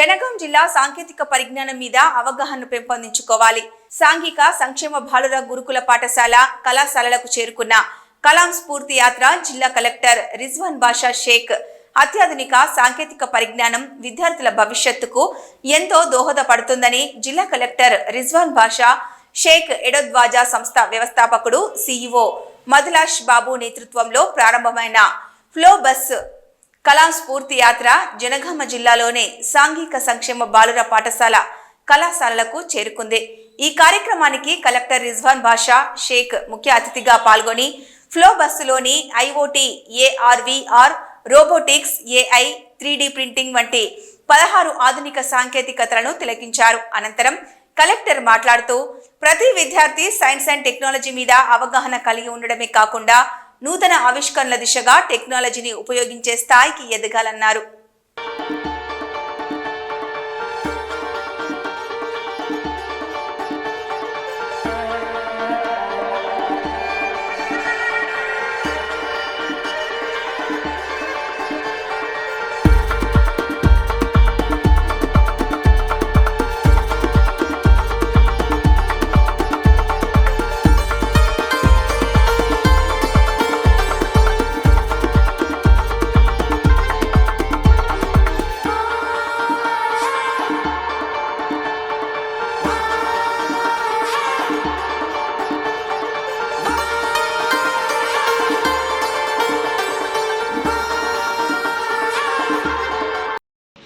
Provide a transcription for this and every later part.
జనగాం జిల్లా సాంకేతిక పరిజ్ఞానం మీద అవగాహన పెంపొందించుకోవాలి. సాంఘిక సంక్షేమ బాలుర గురుకుల పాఠశాల కళాశాలలకు చేరుకున్న కలాం స్ఫూర్తి యాత్ర జిల్లా కలెక్టర్ రిజ్వాన్ బాషా షేక్. అత్యాధునిక సాంకేతిక పరిజ్ఞానం విద్యార్థుల భవిష్యత్తుకు ఎంతో దోహదపడుతుందని జిల్లా కలెక్టర్ రిజ్వాన్ బాషా షేక్ ఎడోద్వాజా సంస్థ వ్యవస్థాపకుడు సీఈఓ మధులాష్ బాబు నేతృత్వంలో ప్రారంభమైన ఫ్లో బస్ కళా స్ఫూర్తి యాత్ర జనగామ జిల్లాలోనే సాంఘిక సంక్షేమ బాలుర పాఠశాల కళాశాలలకు చేరుకుంది. ఈ కార్యక్రమానికి కలెక్టర్ రిజ్వాన్ బాషా షేక్ ముఖ్య అతిథిగా పాల్గొని flow బస్సులోని IoT AR VR robotics AI three printing వంటి పదహారు ఆధునిక సాంకేతికతలను తిలకించారు. అనంతరం కలెక్టర్ మాట్లాడుతూ ప్రతి విద్యార్థి సైన్స్ అండ్ టెక్నాలజీ మీద అవగాహన కలిగి ఉండడమే కాకుండా నూతన ఆవిష్కరణల దిశగా టెక్నాలజీని ఉపయోగించే స్థాయికి ఎదగాలన్నారు.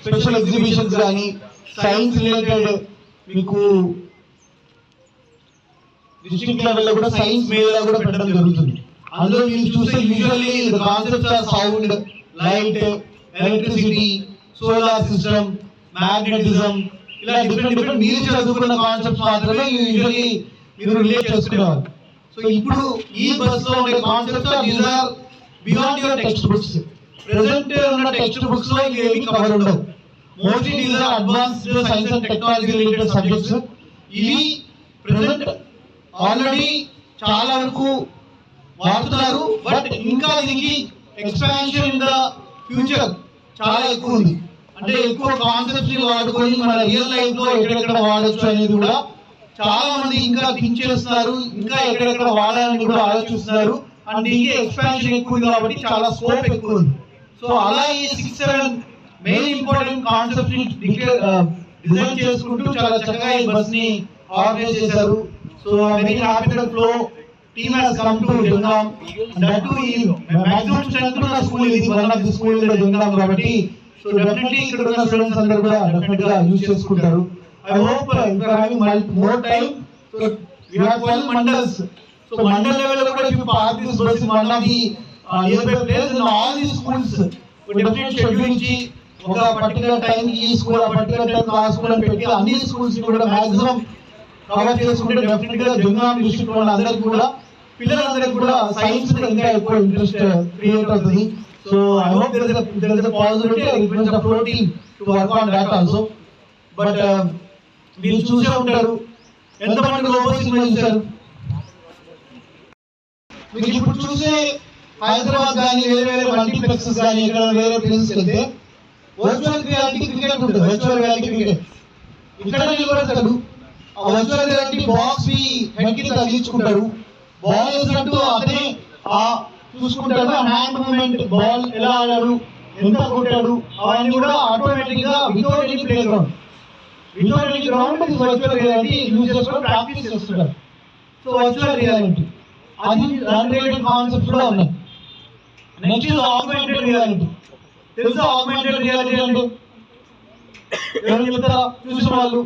స్పెషల్ ఎగ్జిబిషన్స్ కానీ సైన్స్ రిలేటెడ్ మీకు డిస్ట్రిక్ట్ లెవెల్లో కూడా సైన్స్ మేళా కూడా పెట్టడం జరుగుతుంది. అందులో మీరు చూస్తే usually concepts are sound light electricity solar system magnetism ఇలా డిఫరెంట్ డిఫరెంట్ మీరు చదువుకున్న కాన్సెప్ట్స్ మాత్రమే యూజువల్లీ మీరు రిలేట్ చేసుకునేవారు. సో ఇప్పుడు ఈ బస్లో ఉండే concepts these are beyond your text books present ఉన్న టెక్స్ట్ బుక్స్లో ఇవి ఏమి కవర్ ఉండవు. Mostly these are advanced science and technology related subjects? ఇవి ప్రెసెంట్ ఆల్రెడీ చాలా వరకు వాడుతున్నారు బట్ ఇంకా దీనికి ఎక్స్పాన్షన్ ఇన్ ద ఫ్యూచర్ చాలా ఎక్కువ ఉంది. అంటే ఎక్కువ కాన్సెప్ట్స్ వాడుకొని మన రియల్ లైఫ్లో ఎక్కడెక్కడ వాడచ్చు అనేది కూడా చాలా మంది ఇంకా థింక్ చేస్తున్నారు ఇంకా ఎక్కడెక్కడ వాడాలని కూడా ఆలోచిస్తున్నారు. అండ్ దీనికి ఎక్స్పాన్షన్ ఎక్కువ ఉంది కాబట్టి చాలా స్కోప్ ఎక్కువ ఉంది. సో అలా ఈ సిక్స్ సెవెన్ మెయిన్ ఇంపార్టెంట్ కాన్సెప్ట్ని డిజైన్ చేసుకుంటూ చాలా చక్కగా ఈ బస్ని ఆర్గనైజ్ చేశారు. So very happy to flow team has come to Jangaon that to ఈ మాక్సిమం స్ట్రెంత్ ఉన్న స్కూల్ ఇది ది స్కూల్ జంగాం కాబట్టి సో డెఫినెట్లీ ఇక్కడ ఉన్న స్టూడెంట్స్ అందరూ కూడా డెఫినెట్గా యూస్ చేసుకుంటారు. I hope you are having more time so you have 12 mandals so mandal లెవెల్లో కూడా if park this bus of the nearby place in all the schools definite schedule ఇచ్చి ఒక పర్టికులర్ టైం ఈ school ఆ particular time ఆ school అని పెట్టి అన్ని స్కూల్స్ కూడా మాక్సిమం కవర్ చేసుకుంటే డెఫినెట్గా జున్నాం డిస్ట్రిక్ట్ వాళ్ళ అందరికి కూడా పిల్లలందరికీ కూడా సైన్స్ ఇంకా ఎక్కువ ఇంట్రెస్ట్ క్రియేట్ uh, అవుతుంది. So I hope there is there is possibility request the flow team to work on that also but మీరు చూసే ఉంటారు. ఎంతమంది రోబో సినిమా చూశారు? మీకు ఇప్పుడు చూసే హైదరాబాద్ కానీ వేరే వేరే మల్టీప్లెక్సెస్ కానీ ఇక్కడ వేరే ప్లేసెస్ వెళ్తే వర్చువల్ రియాలిటీ క్రికెట్ ఉంటుంది. వర్చువల్ రియాలిటీ క్రికెట్ ఇక్కడ నిలబడతాడు. ఆ వర్చువల్ రియాలిటీ బాక్స్ని హెడ్కి తగిలించుకుంటాడు. బాల్ వేసినట్టు అతనే ఆ చూసుకుంటాడు. హ్యాండ్ మూమెంట్ బాల్ ఎలా ఆడాడు ఎంత కొట్టాడు అవన్నీ కూడా ఆటోమేటిక్గా without any playground without any ground virtual reality use చేసుకొని ప్రాక్టీస్ చేస్తున్నారు సో వర్చువల్ రియాలిటీ అది దాని రిలేటెడ్ కాన్సెప్ట్స్ కూడా ఉన్నాయి. నెక్స్ట్ ఆగ్మెంటెడ్ రియాలిటీ తెలుసా ఆగ్మెంటెడ్ రియాలిటీ అంటే? ఎవరు చెప్తారా? చూసిన వాళ్ళు?